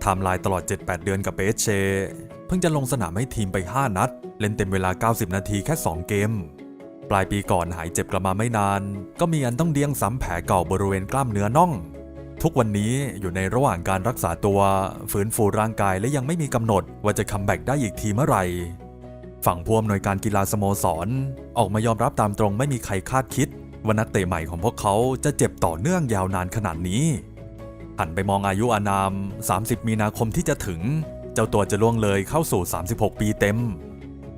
ไทม์ไลน์ตลอด 7-8 เดือนกับเปเชเพิ่งจะลงสนามให้ทีมไป 5 นัด เล่นเต็มเวลา 90 นาทีแค่ 2 เกม ปลายปีก่อนหายเจ็บกลับมาไม่นาน ก็มีอันต้องเดียงซ้ำแผลเก่าบริเวณกล้ามเนื้อน่อง ทุกวันนี้อยู่ในระหว่างการรักษาตัวฟื้นฟูร่างกายและยังไม่มีกำหนดว่าจะคัมแบ็กได้อีกทีเมื่อไหร่ฝั่งผู้อำนวยการกีฬาสโมสร ออกมายอมรับตามตรงไม่มีใครคาดคิดว่านักเตะใหม่ของพวกเขาจะเจ็บต่อเนื่องยาวนานขนาดนี้ หันไปมองอายุอานาม 30 มีนาคมที่จะถึง เจ้าตัวจะล่วงเลยเข้าสู่ 36 ปีเต็ม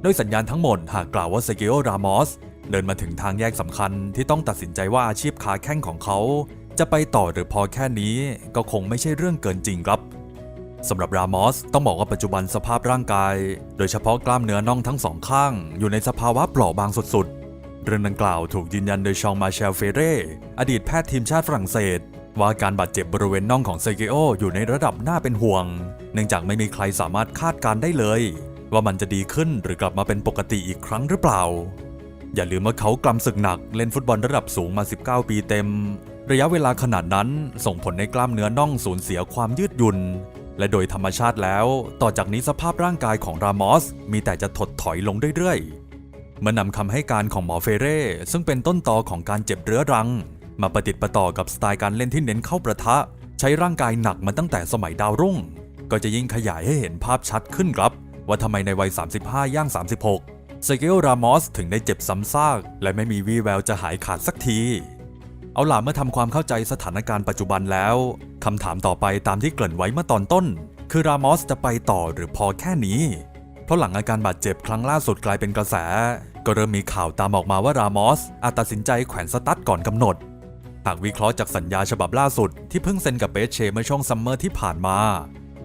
โดยสัญญาณทั้งหมดหากกล่าวว่าเซกิโอรามอสเดินมาถึงทางแยกสำคัญที่ต้องตัดสินใจว่าอาชีพคาแข้งของเขา จะไปต่อหรือพอแค่นี้ก็คงไม่ใช่เรื่องเกินจริงครับสำหรับรามอสต้องบอกว่าปัจจุบันสภาพร่างกาย โดยเฉพาะกล้ามเนื้อน่องทั้งสองข้าง อยู่ในสภาวะเปราะบางสุดๆ เรื่องดังกล่าวถูกยืนยันโดยชองมาเชลเฟเร่อดีตแพทย์ทีมชาติฝรั่งเศส ว่าการบาดเจ็บบริเวณน่องของเซเกโออยู่ในระดับน่าเป็นห่วง เนื่องจากไม่มีใครสามารถคาดการได้เลย ว่ามันจะดีขึ้นหรือกลับมาเป็นปกติอีกครั้งหรือเปล่า อย่าลืมว่าเขากำศึกหนักเล่นฟุตบอลระดับสูงมา 19 ปีเต็ม ระยะเวลาขนาดนั้นส่งผลในกล้ามเนื้อน่องสูญเสียความยืดหยุ่นและโดยธรรมชาติแล้ว ต่อจากนี้สภาพร่างกายของรามอส มีแต่จะถดถอยลงเรื่อยๆเมื่อนำคำให้การของหมอเฟเร่ซึ่งเป็นต้นตอของการเจ็บเรื้อรัง มาประติดประต่อกับสไตล์การเล่นที่เน้นเข้าประทะ ใช้ร่างกายหนักมาตั้งแต่สมัยดาวรุ่ง ก็จะยิ่งขยายให้เห็นภาพชัดขึ้นครับ ว่าทำไมในวัย 35 ย่าง 36 เซเกลรามอสถึงได้เจ็บซ้ำซาก และไม่มีวี่แววจะหายขาดสักที เอาล่ะเมื่อทำความเข้าใจสถานการณ์ปัจจุบันแล้วคำถามต่อไปตามที่เกริ่นไว้เมื่อตอนต้น คือรามอสจะไปต่อหรือพอแค่นี้เพราะหลังอาการบาดเจ็บครั้งล่าสุดกลายเป็นกระแส ก็เริ่มมีข่าวตามออกมาว่ารามอสอาจตัดสินใจแขวนสตั๊ดก่อนกำหนด หากวิเคราะห์จากสัญญาฉบับล่าสุดที่เพิ่งเซ็นกับเบสเชเมื่อช่วงซัมเมอร์ที่ผ่านมา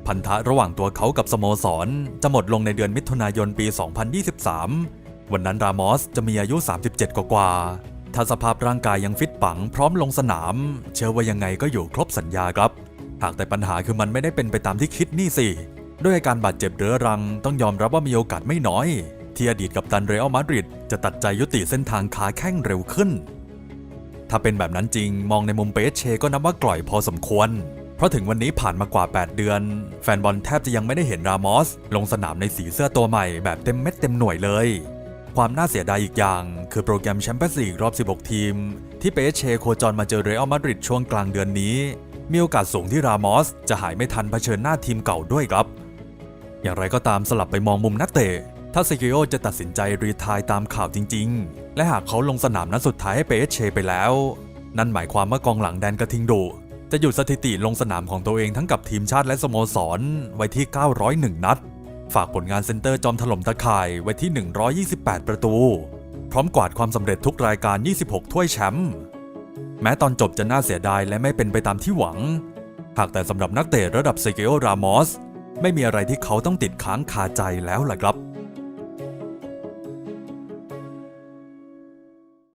พันธะระหว่างตัวเขากับสโมสร จะหมดลงในเดือนมิถุนายนปี 2023 วันนั้นรามอสจะมีอายุ 37 กว่าๆถ้าสภาพร่างกายยังฟิตปังพร้อมลงสนาม เชื่อว่ายังไงก็อยู่ครบสัญญาครับ หากแต่ปัญหาคือมันไม่ได้เป็นไปตามที่คิดนี่สิด้วยอาการบาดเจ็บเรื้อรังต้องยอมรับว่ามีโอกาสไม่น้อย ที่อดีตกัปตันเรอัลมาดริดจะตัดใจยุติเส้นทางขาแข้งเร็วขึ้น ถ้าเป็นแบบนั้นจริงมองในมุมเปเชก็นับว่ากล่อยพอสมควร เพราะถึงวันนี้ผ่านมากว่า 8 เดือน แฟนบอลแทบจะยังไม่ได้เห็นรามอส ลงสนามในสีเสื้อตัวใหม่แบบเต็มเม็ดเต็มหน่วยเลย ความน่าเสียดายอีกอย่าง คือโปรแกรมแชมเปี้ยนส์ลีกรอบ 16 ทีม ที่เปเชโคจรมาเจอเรอัลมาดริดช่วงกลางเดือนนี้ มีโอกาสสูงที่รามอส จะหายไม่ทันเผชิญหน้าทีมเก่าด้วยครับ อย่างไรก็ตามสลับไปมองมุมนักเตะ ถ้าเซกิโอจะตัดสินใจรีทายตามข่าวจริง ๆ และหากเขาลงสนามนัดสุดท้ายให้เปเชไปแล้ว นั่นหมายความว่ากองหลังแดนกระทิงดุจะหยุดสถิติลงสนามของตัวเองทั้งกับทีมชาติและสโมสร ไว้ที่ 901 นัด ฝากผลงานเซนเตอร์จอมถล่มตะข่ายไว้ที่ 128 ประตู พร้อมกวาดความสำเร็จทุกรายการ 26 ถ้วยแชมป์ แม้ตอนจบจะน่าเสียดายและไม่เป็นไปตามที่หวัง หากแต่สำหรับนักเตะระดับเซเกโอรามอส ไม่มีอะไรที่เขาต้องติดค้างคาใจแล้วล่ะครับ